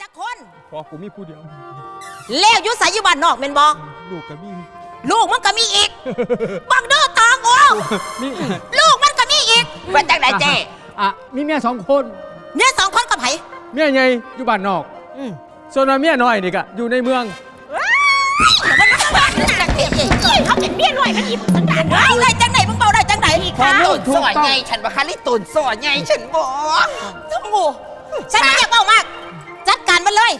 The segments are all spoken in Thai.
จักคน พอกูมีผู้เดียว แล้วอยู่ใส่อยู่บ้านนอกแม่นบ่ลูกก็มีลูกมันก็มีอีกบังเด้อตองโอ้นี่ลูกมันก็มีอีกเป็นจังไดเจ้อะมีเมียสองคน เมียสองคนกับไผเมียใหญ่อยู่บ้านนอก อืมส่วนว่าเมียน้อยนี่ก็อยู่ในเมืองเขาเป็นเมียน้อยมันอีสันดานเว้ยได้จังไหนมึงเบาได้จังไหนอีกพอค่ะตุนสอนไงฉันว่าคาริตุนสอนไงฉันบอกทั้งหมู่ฉันไม่อยากเบามากจัดการ มันเลย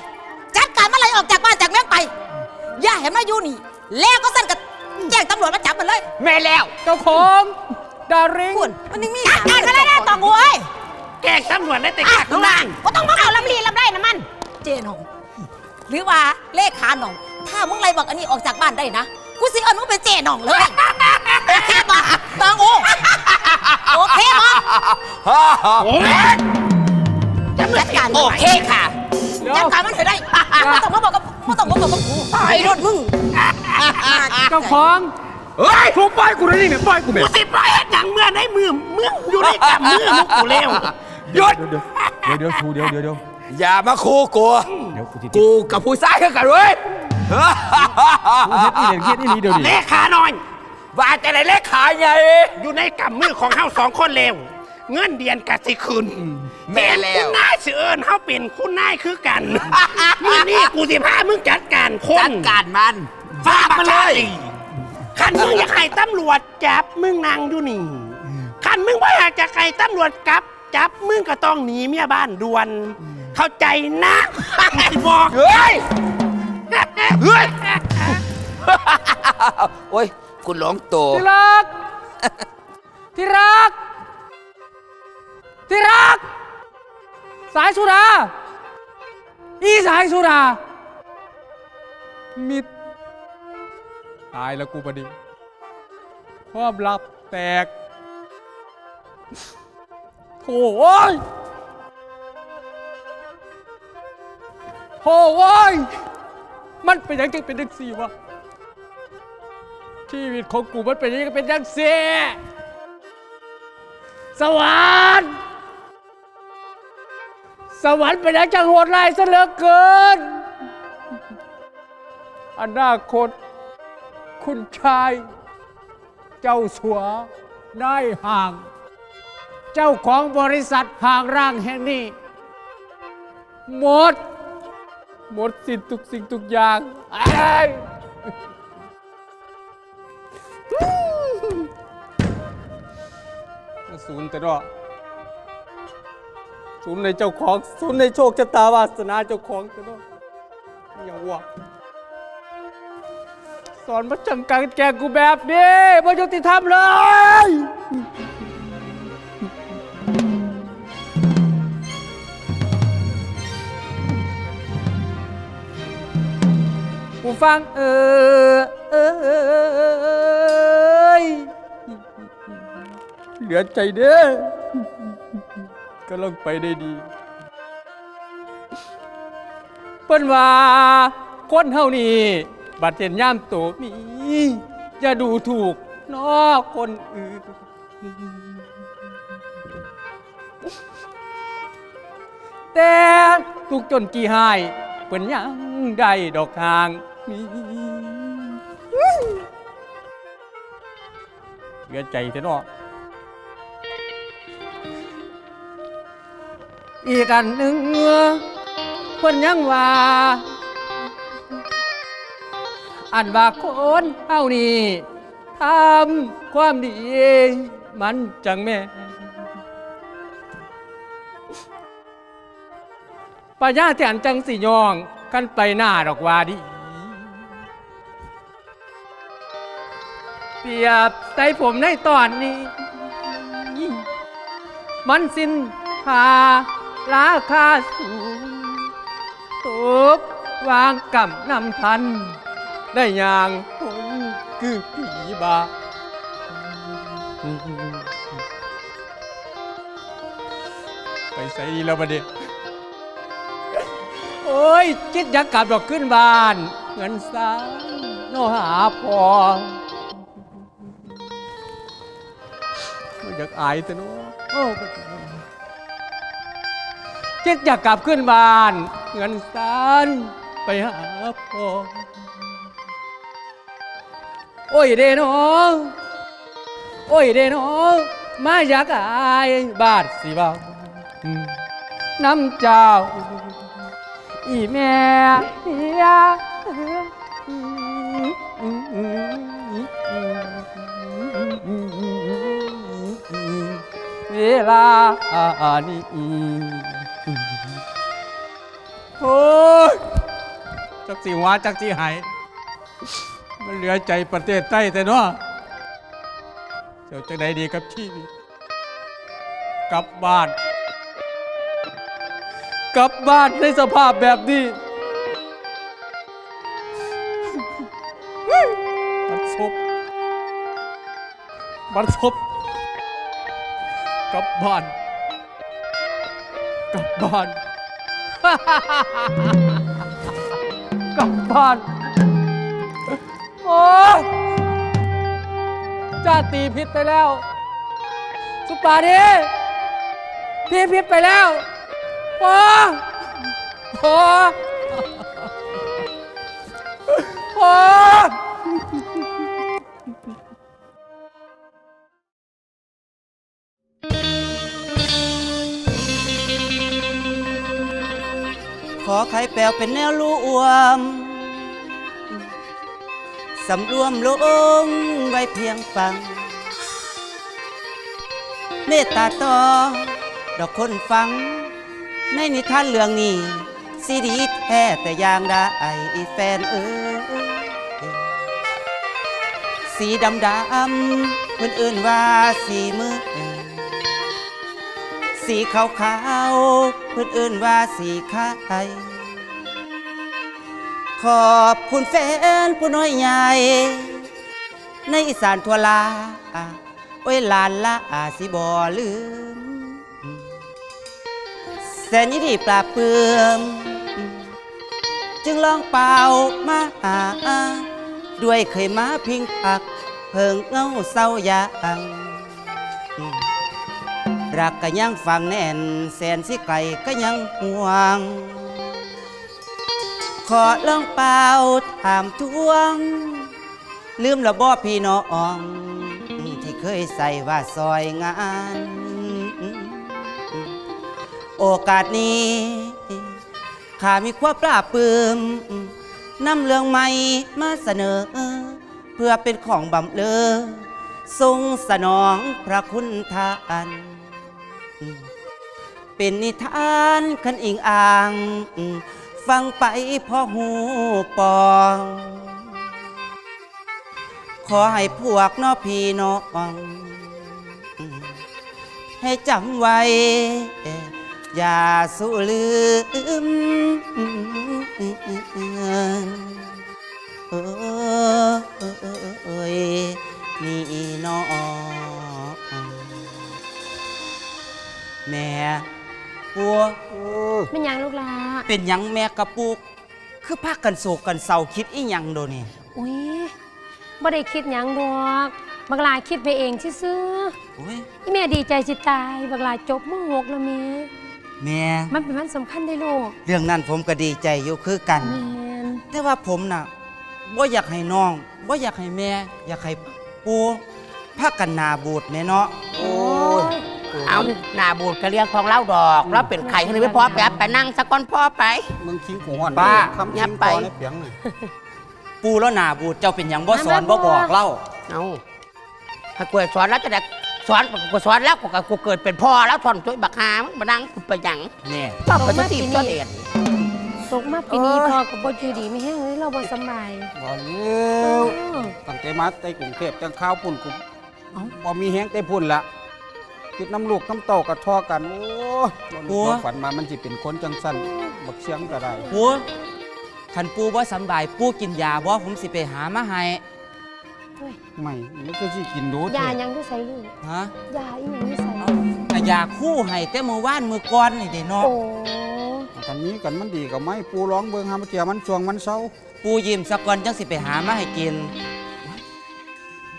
จัดการมันเลยออกจากบ้านจากเมืองไป อย่าเห็นมาอยู่นี่ แล้วก็สั่นกับแจ้งตำรวจมาจับมันเลยแม่แล้ว เจ้าของดาริงคุณมันยังมีจัดการมาเลยนะตองโว้ยแกล้งตำรวจได้แต่ขาดทุนางก็ต้องมาเอาลำลีลำไรนะมัน เจนองหรือว่าเลขาหนอง ถ้ามึงไล่บอกอันนี้ออกจากบ้านได้นะ กูสิเอิญมึงเป็นเจนองเลยโอเคปะตองโอโอเคปะจัดการมันโอไว้เคค่ะเดี๋ยว จัดการมันให้ได้ไม่ต้องมาบอกกับไม่ต้องมาบอกกับกูไอ้รถมึงเจ้าของเฮ้ยถูกปล่อยกูเลยนี่เนี่ยปล่อยกูแบกูบสิปล่อยให้หนังเมื่อในมือมึงอยู่ในกำมือมึงกูเร็วหยุดเดี๋ยวเดี๋ยวเดี๋ยวเดี๋ยวเดี๋ยวเดี๋ยวอย่ามาคูกูเดี๋ยวกูจะกูกับผู้ชายคือกันเว้ยกูเฮ็ดอีเหลียงเฮ็ดอีหลีเดี๋ยวเลดิขาหน่อยว่าจะไหนเล็กขาใหญ่อยู่ในกำมือของเฮาสองคนเร็ว เงินเดือนกสิคืนแม่แล้ว คุณนายสิเอิญเฮาเป็นคุณนายคือกันมื่อนี้กูสิพามึงจัดการคน จัดการมันฝากมาเลยขันมึงอยากให้ตำรวจจับมึงนั่งอยู่นี่ขันมึงว่าอยากจะให้ตำรวจจับ จับมึงก็ต้องหนีเมียบ้านด่วน เข้าใจนะสิบอกเฮ้ย เฮ้ย โอ้ย คุณหลงโตที่รัก ที่รัก ที่รัก สายสุดา อีสายสุดา มิด ตายแล้วกูพอดีความลับแตกโถ่โอ้ยโถ่โอ้ยมันเป็นยังไงเป็นยังสี่วะชีวิตของกูมันเป็นยังไงเป็นยังเสียสวรรค์ สวรรค์เป็นยังจังโหดร้ายซะเหลือเกิน อนาคต คุณชาย เจ้าสัวได้ห่าง เจ้าของบริษัทห่างร่างแห่งนี้ หมด หมดสิ้นทุกสิ่งทุกอย่างไอ้ยศูนแต่ดอก ศูนย์ในเจ้าของศูนย์ในโชคชะตาวาสนาเจ้าของแต่ดอกอย่างวะสอนมาจังกังแกกูแบบนี้ไม่ยุติธรรมเลยกูฟังเออเออเอยเหลือใจเด้อ กำลังไปได้ดี เปิ้นว่าคนเฮานี่บัดเห็นย่ามโตมีอย่าดูถูกนอกคนอื่น แต่ทุกจนกี่หายเปิ้นยังได้ดอกทางมีเหลือใจเถอะเนาะ อีกอันหนึ่งเพิ่นยังว่า อันว่าคนเฮานี่ทำความดี มันจังแม่ปัญญาแทนจังสิยองกันไปหน้าดอกว่าดีเปียบใจผมในตอนนี้ มันสิ้นคา ราคาสูงตกวางกำนำทัน ได้อย่างผมคือผีบาไปใส่แล้วบัดเดี๋ยโอ้ยคิดอยากกลับดอกขึ้นบ้าน เงินสาโนหาพอไม่อยากอายแต่เนาะโอ้ คิดอยากกลับขึ้นบ้าน เงินสานไปหาพ่อโอ้ยเดน้องโอ้ยเดน้องมาอยากอายบาทสิบ่าน้ำเจ้า อีแม่เฮีย เวลานี้โอ้ยจักสิหวาจักสิหายมันเหลือใจประเทศใต้แต่เนาะเจ้าจังใดดีกับชีวิตกลับบ้าน กลับบ้านในสภาพแบบนี้บัดซบบัดซบก ลับบ้านกลับบ้าน กลับบ้าน โอ้จ้าตีพิษไปแล้ว สุปาดีพี่พิษไปแล้วโอ้โอ้โอ้ ไข่แปลวเป็นแนวลูอวม สำรวมลงไว้เพียงฟัง เมตตาต่อ ดอกคนฟัง ในนิทานเรื่องนี้สีดีแท้แต่ยางได้แฟนเอ้ยสีดำดำเพื่อนเอื่นว่าสีมือ สีขาวขาวเพื่อนเอื่นว่าสีขายขอบคุณแฟนผู้น้อยใหญ่ ในอีสานทั่วลาโอ้ยลานละอาสิบอลืมแสนยินดีปราเปื่อมจึงลองเป่ามาหาด้วยเคยมาพิงพัก เพิงเงาเศร้ายาง รักก็ยังฟังแน่น แสนสิไกลก็ยังห่วง ขอลองเป่าถามทวง ลืมระบอพี่น้องที่เคยใส่ว่าซอยงาน โอกาสนี้ข้ามีความปราบปื้มนำเรื่องใหม่มาเสนอ เพื่อเป็นของบำเลอทรงสนองพระคุณทาน เป็นนิทานขันอิงอ่าง ฟังไปพอหูปอง ขอให้พวกน้อพี่น้องให้จำไว้ อย่าสูลืมเอ้ยนี่น้อง แม่ปัวเป็นหยังลูกหลาเป็นหยังแม่กระปุก คือพากันโศกกันเศร้าคิดอีหยังโดนี่อุ้ยบ่ได้คิดหยังดอกบักหลาคิดไปเองซื่อโอ้ยๆอีแม่ดีใจสิตายบักหลาจบม .6 แล้วแม่แม่มันเป็นวันสำคัญได้ลูกเรื่องนั้นผมก็ดีใจอยู่คือกัน แม่นแต่ว่าผมน่ะบ่อยากให้น้องบ่อยากให้แม่ อยากให้ปู่พากันหนาบูดแม่เนาะโอ้ย เอาหน้าบูดก็เรียกของเล่าดอกแล้วเป็นไข่ให้ไม่พอไปไปนั่งสักก้อนพ่อไป มึงทิ้งหัวหอนป้า คำยัทิ้บงไปปอในเปียงน่ะปู่แล้วหนาบูดเจ้าเป็นหยังบ่สอนบ่บอกเล่าเอาถ้ากูสอนแล้วจะได้สอนกูสอนแล้วกูก็กูเกิดเป็นพ่อแล้วสอนช่วยบักฮามึงมานั่งกูไปหยังแน่ป้าไปจะตีบตัวเด็ดตกมาปีนี้เอ้ยพ่อก็บ่อยู่ดีไม่แห้งเลยเราบ่สำบายบ่เร็วตั้งแต่มาในกรุงเทพจังข้าวปุ่นกูบ่มีแห้งแต่พุ่นละ คิดน้ำลูกน้ำเต้ากระทอกัน โอ้ยบ่นึกบ่ฝันมามันสิเป็นคนจังสั้นบักเชียงก็ได้ ปู่คันปู่บ่สำบายปู่กินยาบ่ผมสิไปหามาให้ไม่มันก็สิกินดูยาแท้ยังอยู่ใส่ลูกฮะยาอีหยังอยู่ใส่เอาแต่ยาคู่ให้แต่มื้อวานมื้อก่อนนี่เด้เนาะโอ้ตอนนี้กันมันดีกับไม้ปูร้องเบิ่งหามาเจียมันช่วงมันเศร้าปู่ยิ้มสักก่อนจังสิไปหามาให้กิน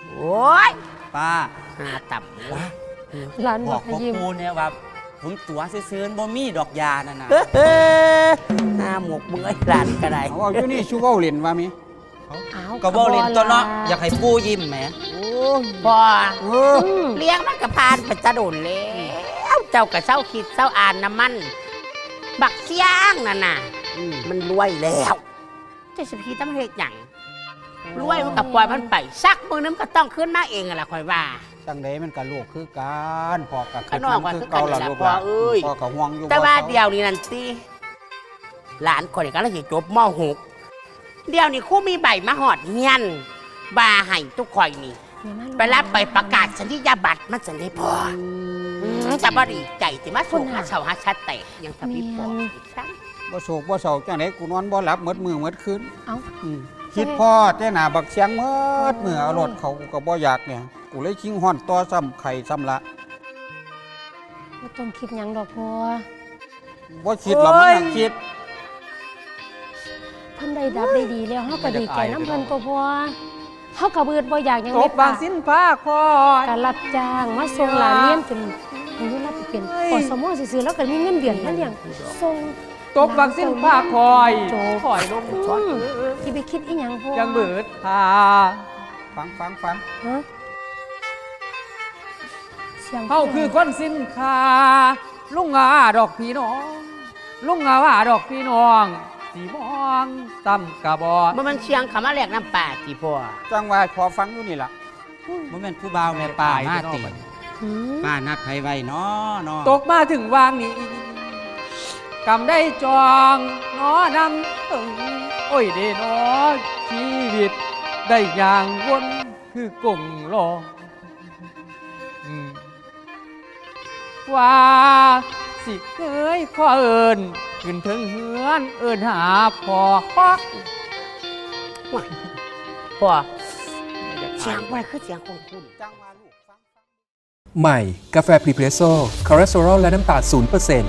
โอ้ยป้าหาตับป้า หลานบบออกกให้พ่อยิ้มปู่เนี่ยว่าผมตัวซื้อๆบ่มีดอกยานั่นน่ะเฮ้ยหน้าหมกมึงไอ้หลานก็ได้เอาเอาอยู่นี่ชูเว้าเล่นว่ามีเอาก็บ่เล่นตัวเนาะอยากให้ปู่ยิ้มแหมโอ้ยพอเอออืมเลี้ยงมันกับพานไปจะโดนแล้วเจ้ากับเศร้าคิดเศร้าอ่านน้ำมัน บักเสียงนั่นน่ะอืมมันรวยแล้วเจะสิพีตั้งเหตุหยังรวยมันกับปล่อยมันไปสักมือนึงก็ต้องขึ้นมาเองอะล่ะคอยว่า จังไดมันก็ลูกคือกันพ่อก็ข้างนอกว่าคือเก่าล่ะคือกันลูกหลานพ่อเอ้ยพ่อก็ห่วงอยู่แต่ว่าศร้เดียวนี้นั่นตีหลานคนนี้ก็เลยสิจบมหกเดียวนี้ครู่มีใบมาหอดเฮียนบาให้ทุกข่อยนี่ อย่ามาไปรับไปประกาศสัญญาบัตรมันสันได้พออืมจะบ่ดีใจสิมาส่งหาเสาหาชัดแตกยังทำพี่ปออีกครั้งบ่โศกบ่เศร้าจังไดกูนอนบ่หลับหมดมือหมดคืนเอาอืม คิดพ่อแต่หน้าบักเสียงหมดมือเอารถเขากูก็บ่อยากเนี่ยกูเลยชิงฮ้อนต่อซ้ำไข่ซ้ำละบ่ต้องคิดหยังดอกพ่อบ่คิดหรอกมันน่ะคิด เพิ่นได้ดับได้ดีแล้วเฮาก็ดีใจน้ำเพิ่นตัวพ่อเฮาก็เบิดบ่อยากหยังตไม่กบางสิ้นผ้าคอย การรับจ้างมาส่งหลานเลี้ยงจนอายุรับเป็นอสมซื่อๆแล้วก็มีเงินเดือนมาเลี้ยงส่ง ตกบางสิ้นผ้าคอยโจคอยลงช้อนอืมสิไปคิดอีหยังพ่อยังเบิดผ้าฟังฟังฟังฮะเสียงเขาคือคนสิ้นค่าลุงอาดอกพี่น้อง ลุงอาว่าดอกพี่น้องสีมองซ้ำกะบอดมันมันเชียงคำว่าแหลกน้ำป่าจีพ่อจังว่าพอฟังอยู่นี่ล่ะบ่แม่นผู้บ่าวแม่ป้ามาติหืมป้านัดไผไว้เนาะเนาะตกมาถึงวางนี้ กำได้จองน้อนำตึงโอ้ยเดนอชีวิต ได้อย่างวนคือกงรออืมว่าสิเคยขอเอินขึ้นถึงเฮือนเอินหาพอปักพ่อเสียงไปคือเสียงของคุณจังว่าลูกฟังใหม่ กาแฟพรีเพรสโซ่คอเลสเตอรอลและน้ำตาล0%น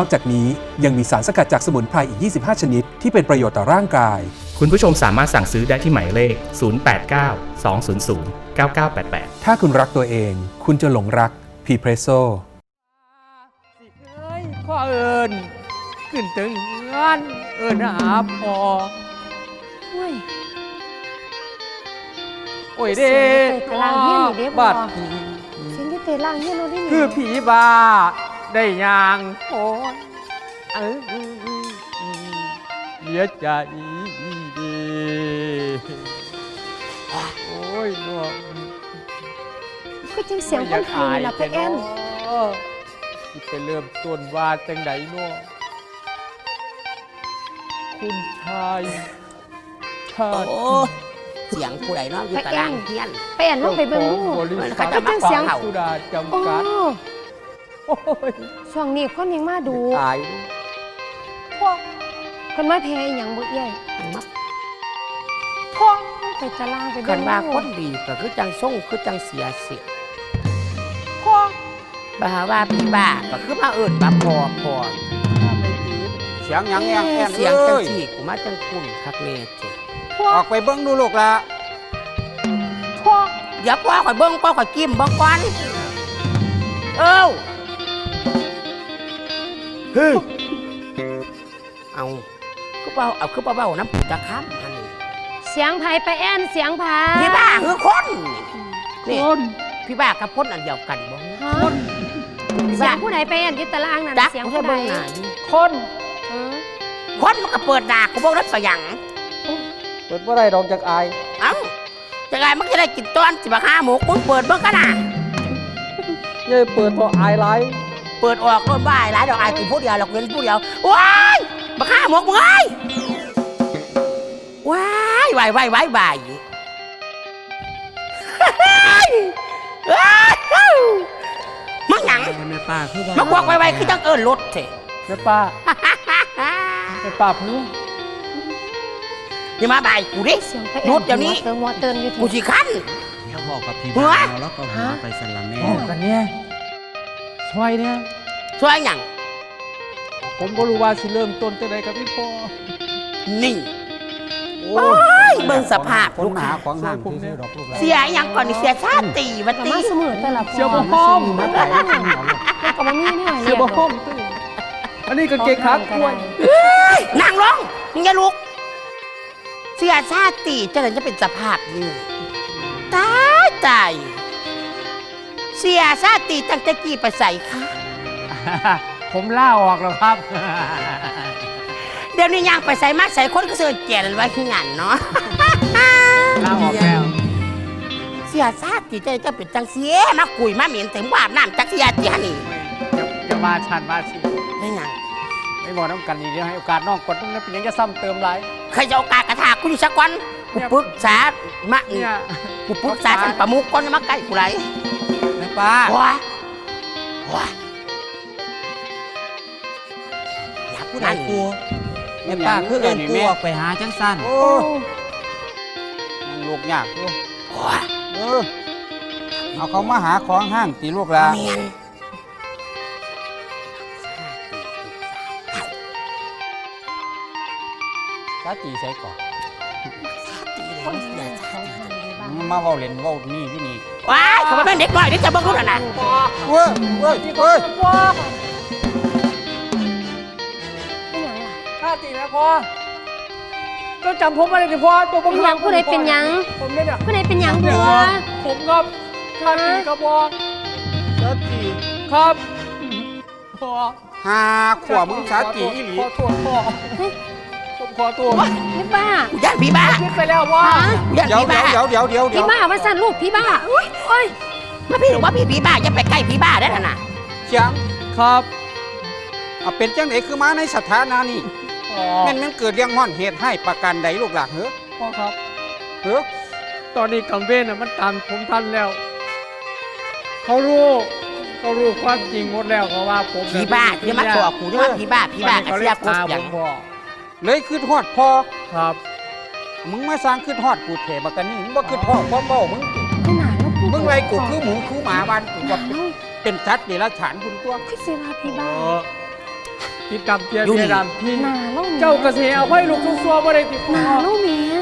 อกจากนี้ยังมีสารสกัดจากสมุนไพรอีก 25 ชนิด ที่เป็นประโยชน์ต่อร่างกาย คุณผู้ชมสามารถสั่งซื้อได้ที่หมายเลข 089 200 9988 ถ้าคุณรักตัวเอง คุณจะหลงรักพรีเพรสโซ่สิเคยขอเอินขึ้นถึงเฮือนเอินหาพอโอ้ยโอ้ยเด้เสียงไปกลางเฮียนนี่เด้บ่บัดเสียงที่เตะล่างเฮียนเราได้นี่คือผีบา ได้ยางโอ้ยเออเหลียใจดีโอ้ยหนวกก็จังเสียงคนไทยล่ะไปแอนที่ไปเริ่มต้นว่าจังไดเนาะคุณชายชาโอ้ติเสียงผู้ใดเนาะอยู่ตารางเฮียนไปแอนลงไปเบิ่งขดูองบริมันษัเขาทจะมาขอเขาสุดาจำโอ้กัด โอ้ยช่วงนี้คนยังมาดูตายคนมาแพ้อีหยังบ่เอ้ยพ่อไปตารางไปคัเบิ่นงว่าดูคนดีก็คือจังส่งคือจังเสียเสิพ่อบ่าว่าพี่บ้าก็คือมาเอิ้นบ่าพอพอเสียงหยังแองแอนเสียงเอ้จังยสี่กูมาจังคุณคักแน่เจ้ออกไปเบิ่งดูลูกละพ่ออย่าพ่อข่อยเบิ่งพ่อข่อยจิ้มเบิ่งก่อนเอ้า เฮ้ยเอาคือเบาเอาคือเบาๆน้ำปูตะค้ำอันนี้เสียงไผไปแอนเสียงไผพี่บ้าคือคนนี่คนพี่บ้ากับคนอันเดียวกันบ่ฮะเสียงผู้ใดไปแอนอยู่ตารางนั่นจักเสียงกูผู้จะใดเบิ่งหน้าอยู่คนฮะคนมันก็เปิดหน้ากูเบิ่งได้ปะหยังเปิดว่าไรดอกจากอายเอ้าจะไงมันจะได้กินต้อนสิบห้าหมูมึงเปิดเบิ่งกันน่ะเย้เปิดตัวอายไลท์ เปิดออกรถบ้ายหลายดอกไอายกูผู้เดียวหรอกเงินผู้เดียวว้ายบักห้าหมกมึงเอ้ยว้ายว้ายว้ายว้ายว้ายว้ายมึงหยังแม่ป้าคือว่ามึงควักไว้ไว้คือจังเอิญรถเถอะแม่ป้าแม่ป้าพูดอย่ามาบ่ายกูดิเสียงไปแอนหยุดเดี๋ยวนี้เติมหัวเติมอยู่กูที่สิคันแล้วบอกกับพี่บ้าวแล้วก็หัวไปสละแม่กันเนี่ย ช่วยเนี่ยช่วยหยังผมก็รู้ว่าสิเริ่มต้นจะไหนกับพี่พ่อนี่โอ้ยเบิ่งสภาพคนหาของห่างซื่อๆดอกลูกละเสียหยังก่อนนี่เสียชาติวัแต่ตีมาเสมอแต่ละเสียพ่บ่อพร้อมมาไปเอาลูกมันก็บ่มีแนวให้เสีเรียยกบ่ดห้ออกงตื้ออันนี้กางเกงขากล้วยนั่งลงมึงอย่าลุก เสียชาติเจะเลยจะเป็นสภาพนี้ตายตาย เสียชาติตั้งแต่กี่ไปใส่ค่ะผมล่าออกแล้วครับ เดี๋ยวนี้ย่างไปใส่มาใส่คนก็เสือแก่นไว้ที่งานเนาะ ล่าออกแล้ว เสียชาติใจจะเป็นจังเสียมากุยมาเหม็นถึงบาดน้ำจักเสียเจียนี่อย่าอย่ามาชันมาสิไม่ยังไม่บอกน้ำกันอีกเดี๋ยวให้โอกาสน้องกดตรงนั้นเป็นหยังจะซ้ำเติมไรเคยจะเอากากระถากูอยู่สักวันกูปรึกษามาเนี่ย กูปรึกษาท่านประมุขก่อนจะมาใกล้กูไร แม่ป้าว้าว้าอย่าพูผู้ดใดนั่นกูแม่ป้าคือเอิ้นกูออกไปหาจังสั้นโอ้มันลูกยากอยู่ว้าเออเอาเขามาหาของห้างตีลูกละเมียนชาตีใส่ก่อนคน มันมาเว้าเล่นเว้านี่อยู่นี่ว้ายเขาเป็นเด็กน้อยเดี๋ยวจะเบิ่งรู้แล้วนะเว้ยเว้ยเว้ยเป็นหยังล่ะข้าตีแม่พอเจ้าจำผมไม่ได้ดิพอตัวผมเป็นหยังผู้ใดเป็นหยัง ผมเนี่ยเนี่ยผู้ใดเป็นหยังบัวผมครับข้าตีกระบอกชาตีครับพอหาขวบมึงชาตีอีหลีขอโทษพ่อ ผมขอตัวพี่บ้ากูย่านผีบ้าคิดไปแล้วว่ากูย่านเดี๋ยวผีบ้าเดี๋ยวเดี๋ยวเดี๋ยวเดี๋ยวเดี๋พี่ยวบ้าว่าสั่นลูกพี่บ้าอุ้ยโอ้ยถ้าพี่หรือว่าพี่ผีบ้าจะไปใกล้ผีบ้าได้แล้วนะเสียงครับเอาเป็นจังไหนคือมาในสถานะนี่อ๋อแม่นแม่นเกิดเรื่องม่อนเหตุให้ประกันใดลูกหล่ะเฮ้อพ่อครับเฮ้อตอนนี้กังเวนน่ะมันตามผมทันแล้ว เขารู้เขารู้ความจริงหมดแล้วเขาว่าผมผีบ้าจะมาก่อกูจะมาผีบ้าผีบ้ากระเสียกบอย่างพ่อ เลยคือทอดพอ ครับ มึงมาสร้างคือทอดกูเถบักกันนี่มึงบ่คือพ่อพ่อเบ้ามึงติขนาดลูกพี่มึงไรกูคือหมูคือหมาบ้านกูหว่านาลูกเป็นชัดเดรัจฉานคุณตัว คือสิว่าพี่เอบ้าอพี่กำเพียรเพียรดำพี่ หนาลูกเจ้ากระเสียเอาไฟลูกทุกซัวบ่ได้ติดหพ่อนาลูกเมีย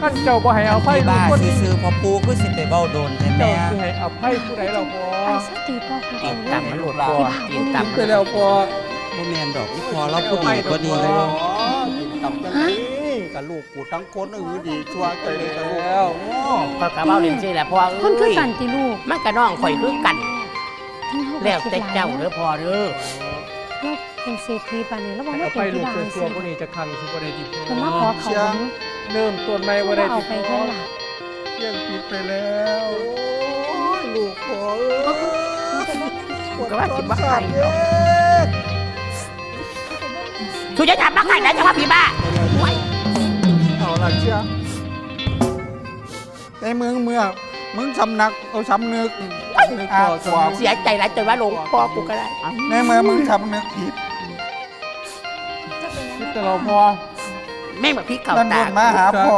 กันเจ้าบ่ให้เอาไฟพี่ลูกบ้าบ้าคนซื่อๆพอปูคือสิไปเบ้าโดนใช่ไหมเจ้าสิให้เอาไฟผู้ใดเราพ่อไอ้สติพ่อคุณตีเอานลูกต่ำมันหลุดคอตีนต่ำไปแล้วพ่อบ่แม่นดอกอีพอเราพูดดีกว่านี้อ๋อ กินกับจังนี้กับลูกกูทั้งคนเออดีชัวร์กันเลยกับลูกแล้วพอกระเบ้าเล่นซี่แหละพ่อคนคือเอ้ยกันติลูกมันกระน้องข่อยคือกัน ทั้งเฮาแล้วแต่เจ้าเด้อพ่อเด้อเราเป็นเศรษฐีป่านนี้แล้วบอกให้ว่าเอาไฟเป็นลูพี่กบ้าซัวสิๆคนนี้จะคังสิบ่ได้ติดมันพ่มาอขอเขาบังเริ่มต้นใหม่บ่ว่าได้เอาติดไปพ่อเท่าไหร่เที่ยงปิดไปแล้วลูกพ่อเอ้ยก็ว่าคิดว่าใครเนาะทุจะจับมาใครได้จังว่าผีบ้าเอาละเชียวในเมืองเมื่อมึงสำนักเอาสำนึกนึกพ่อสวเสียใจหลายจนว่าหลงพ่อกูก็ได้ในเมื่อมึงสำนึกผิดคิดแต่เราพ่อแม่งแบบพี่เก่ามันวตานมาหาพ่อ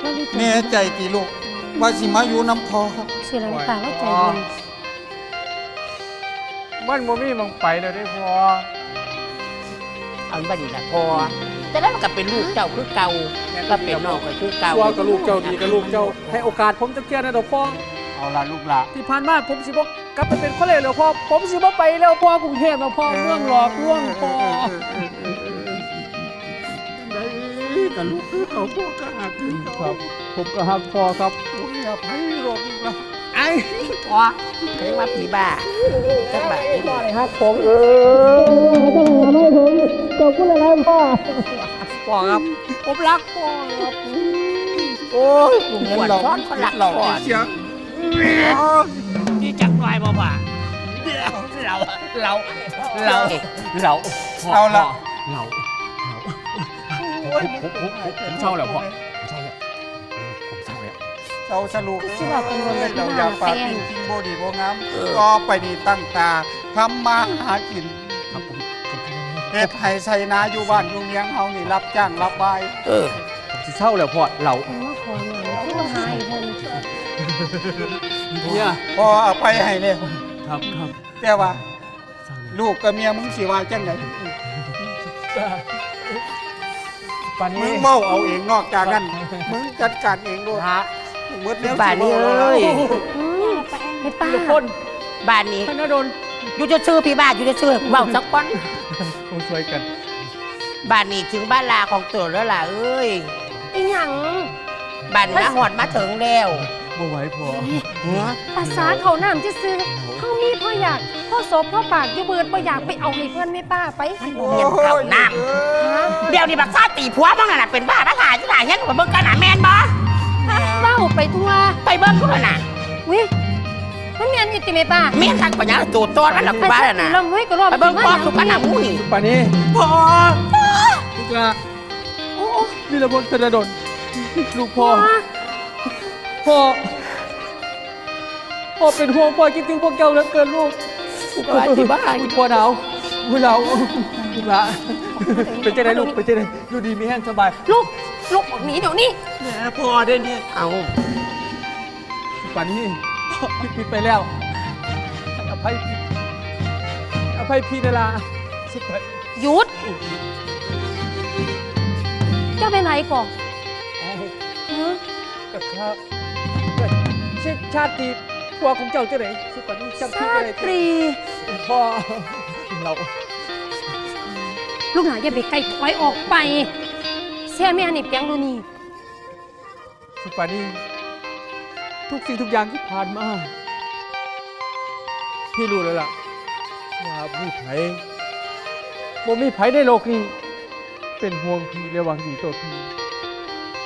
เราดีใจแน่ใจกี่ลูกว่าสิมาอยู่น้ำพ่อเสียแล้วตาเราใจดี มันบ่มีมังไปแล้วได้พ่อเอาบัดนี้แหละพ่อแต่แล้วมันก็เป็นลูกเจ้าคือเก่าก็เป็นน้องก็คือเก่าตัวกับลูกเจ้าดีกับลูกเจ้า ให้โอกาสผมจะเที่ยนะดอกพ่อเอาละลูกละที่ผ่านมาผมสิบ่กลับไปเป็นคนเลวแล้วพ่อผมสิบ่ไปแล้วพ่อกรุงเทพแล้วพ่อเรื่องหลอกลวงพ่อได้กับลูกคือเขาพวกก็หักคือเขาครับ ผมก็ฮักพ่อครับ โอ้ยอภัยหรอกลูกละ ไอ้พ่อเรียกว่าผีบ้าจักบาทนี่พ่อเลยฮักผมเออพ่อครับผมรักพ่อครับโอ้ยกูปเงินวดเราร้อนคนหลักเราก่อนเสียงนี่จักรวายบ่ว่าเราเราเราเราเอาละเราผมผมผมผมผมเช่าแล้วพ่อ เราสรุปสิว่าเป็นคนแบบเราที่อย่ามาปาแฟกนจริงๆโบดีโบงามก็ไปนี่ตั้งตาทำมาหากินครับผมผมเฮ็ดให้ใส่นาอยู่บ้านอยู่เมียงเฮานี่รับจ้างรับบายเออผมสิเช่าแล้วพ่อเราผมมาขอหน่อยที่ว่าหายเพิ่นเนี่ยพอเอาไปให้เนี่ยครับครับแต่ว่า ลูกกับเมียมึงสิว่าจังไดปานมึนี้งเมาเอาเองนอกจากนั้น มึงจัดการเองด้วย ฮะหมดแล้วป่านนี้สิเอ้ยอืมไปป้าทุกคนบ้านนี้ธนดลอยู่จะชื่อพี่บ้านอยู่จะชื่อเบาสักก้อนคงสวยกันบ้านนี้ถึงบ้านลาของตัวแล้วล่ะเอ้ยอีหยังบ้านมาหอดมาถึงแล้วบ่ไหวพอหัวภาษาเขาน้ำจะซื้อเฮามีพ่ออยากพ่อศพพ่อปากอยู่เบิดบ่อยากไปเอาให้เพื่อนแม่ป้าไปมันบ่เมียนเข้าน้ำเดี๋ยวนี้บักซาตีผัวมึงน่ะเป็นบ้าบ้าหาที่หลายเงี้ยกับเบิ่งกันหนาแมนบ่เบ้า ไปทั่วไปเบิ่งกูน่ะวิมันแม่นอีติแม่ป้าเมียนทักปัญญาตูดต้นมันหลักกูบ้านน่ะลำห้วยก็รอบไปเบิ่งพ่อสุกันหนามูนี่ป่านนี้พ่อลูกลาโอ้โอ้วิรพลธนดลลูกพ่อพ่อพ่อพ่อเป็นห่วงพ่อคิดถึงพวกเจ้าเหลือเกินลูก กูก็ว่าที่บ้านคุณพ่อหนาวคุณเรา ลูกละเป็นเจ้าไหนลูกเป็นเจ้าไหนอยู่ดีมีแห้งสบาย ลูก ลูกออกหนีเดี๋ยวนี้แม่พ่อได้เนี่ย เอาป่านนี้พี่ผิดไปแล้วให้อภัยพี่อภัยพี่นาลาสุดท้ายหยุด เจ้าไปไหนก่อนเอาฮะกับข้าก็ชาชาติผัวของเจ้าเจ้าไหนสุดป่านนี้จำพี่ชาไม่ได้ตรี พ่อเรา ลูกหลานอย่าไปไกลถอยออกไปเสียแม่นี่เปียงดูนี่สุปานีทุกสิ่งทุกอย่างที่ผ่านมาพี่รู้แล้วล่ะว่ามีไผบ่มีไผในโลกนี้ เป็นห่วงพี่และหวังดีต่อพี่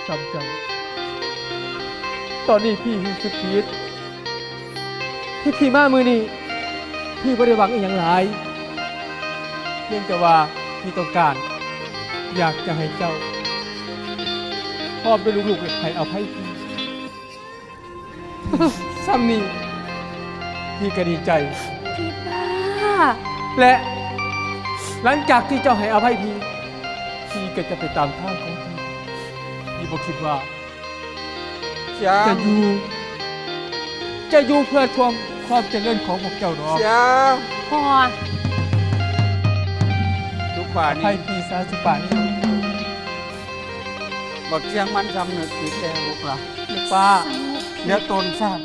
จำใจ ตอนนี้พี่รู้สึกผิดที่พี่มามือนี้พี่ไม่ได้หวังอีกอย่างหลายเพียงแต่ว่า พี่ต้องการ อยากจะให้เจ้าพ่อเป็นลูกๆให้เอาให้พี่ ซ้ำนี่พี่ก็ดีใจ พี่ป้า และหลังจากที่เจ้าให้อภัยพี่พี่ก็จะไปตามทางของพี่พี่บอกคิดว่าจ้าจะอยู่ จะอยู่เพื่อความความเจริญของพวกเจ้าเนาะจ้าพ่อลูก ป่าให้นี่พี่สาสุปานี่บอกเชียงมันทำหนึกผิดแล้วลูกหล่ะลูกป้าเนื้อตนสร้าง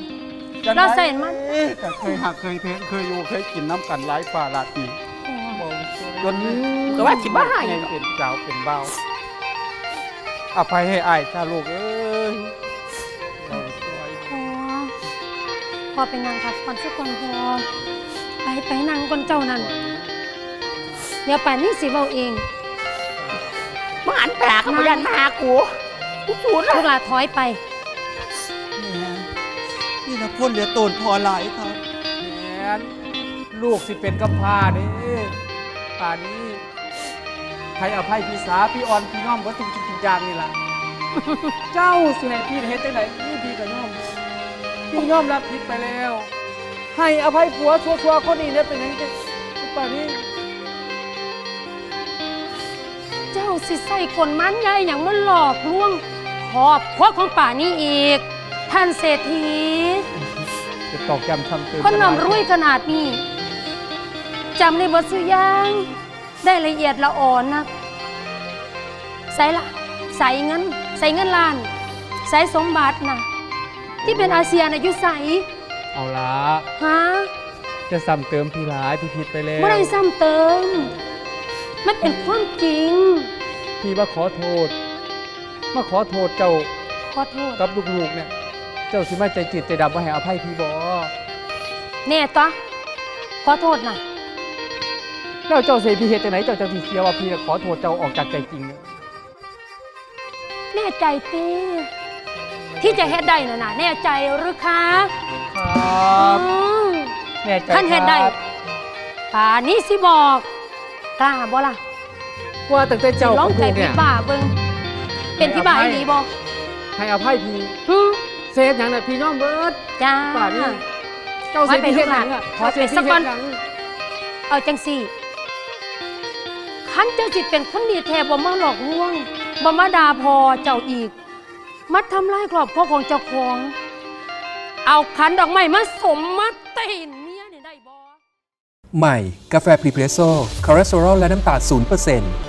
เราใส่มัน แต่เคยหักเคยเพงเคยอยู่เคยกินน้ำกันหลายป่าหลายปีพ่อจนก็ว่าที่บ้านยังเป็นเจ้าเป็นเบาอภัยให้อายจ้าลูกเอ้ยเราช่วยพ่อพ่อไปนั่งพักผ่อนสักคนพ่อไปไปนั่งคนเจ้านั่นเดี๋ยวป่านนี้สิเว้าเองมึงหันปากเขาพยันมาหากูกูสูดลูกหลานถอยไปนี่นะพ่นเหลือโตนพอหลายครับแมนลูกสิเป็นกำพร้านี่ป่านนี้ให้อภัยพี่สาพี่อ่อนพี่น้อมก็ทุกสิ่งทุกอย่างนี่ล่ะ เจ้าสิให้พี่เฮ็ดจังไดนี่พี่ก็ยอมพี่ยอมรับผิดไปแล้ว ให้อภัยผัวชัวๆคนนี้เนี่ยเป็นหยังจะป่านนี้ สิใส่คนมันใหญ่อย่างมันหลอกลวงขอบครัวของป่านี้อีก ท่านเศรษฐีจะตอกย้ำทำเติมคนนำรวยขนาดนี้จำในบทสุอยางได้ละเอียดละอ่อนนักใส่ละใส่เงินใส่เงินล้านใส่สมบัตินะที่เป็นอาเซียนอายุใสเอาละฮะจะซ้ำเติมพี่หลายพี่ผิดไปแล้วไม่ได้ซ้ำเติม มันเป็นความจริง พี่มาขอโทษ มาขอโทษเจ้าขอโทษกับลูกๆเนี่ย เจ้าสิมาใจจิตใจดำว่าให้อภัยพี่บอแน่ตะขอโทษนะแล้วเจ้าเสยพี่เหตุไหนเจ้าเจ้าที่เสียว่าพี่น่ะขอโทษเจ้าออกจากใจจริงเนี่ยแน่ใจตีที่จะเฮ็ดได้น่ะนะแน่ใจหรือคะครับอืมแน่ใจท่านเฮ็ดได้ครับป่านี้สิบอก กล้าบ่ล่ะ ว่าตั้งแต่เจ้าลกัอบงใจลูกพี่เนี่ยบ่าเบิ่งเป็นพี่บ่าอีหลีบ่ให้อภัยพี่ฮึเซฟอย่างน่ะพี่น้องเบิร์ดจ้าป่านนี้เจ้าเสยพี่เหตุหยังอะขอไปเสียสักพี่ก่เหอนตุหยังเอาจังสี่คันเจ้าสิเป็นคนดีแท้บ่มาหลอกลวงบ่มาด่าพอเจ้าอีกมาทำลายครอบครัวของเจ้าของ เอาขันดอกไม้มาสมมาตีนเมียเนี่ยได้บ่ใหม่ กาแฟพรีเพรสโซ่คอเลสเตอรอลและน้ำตาล0%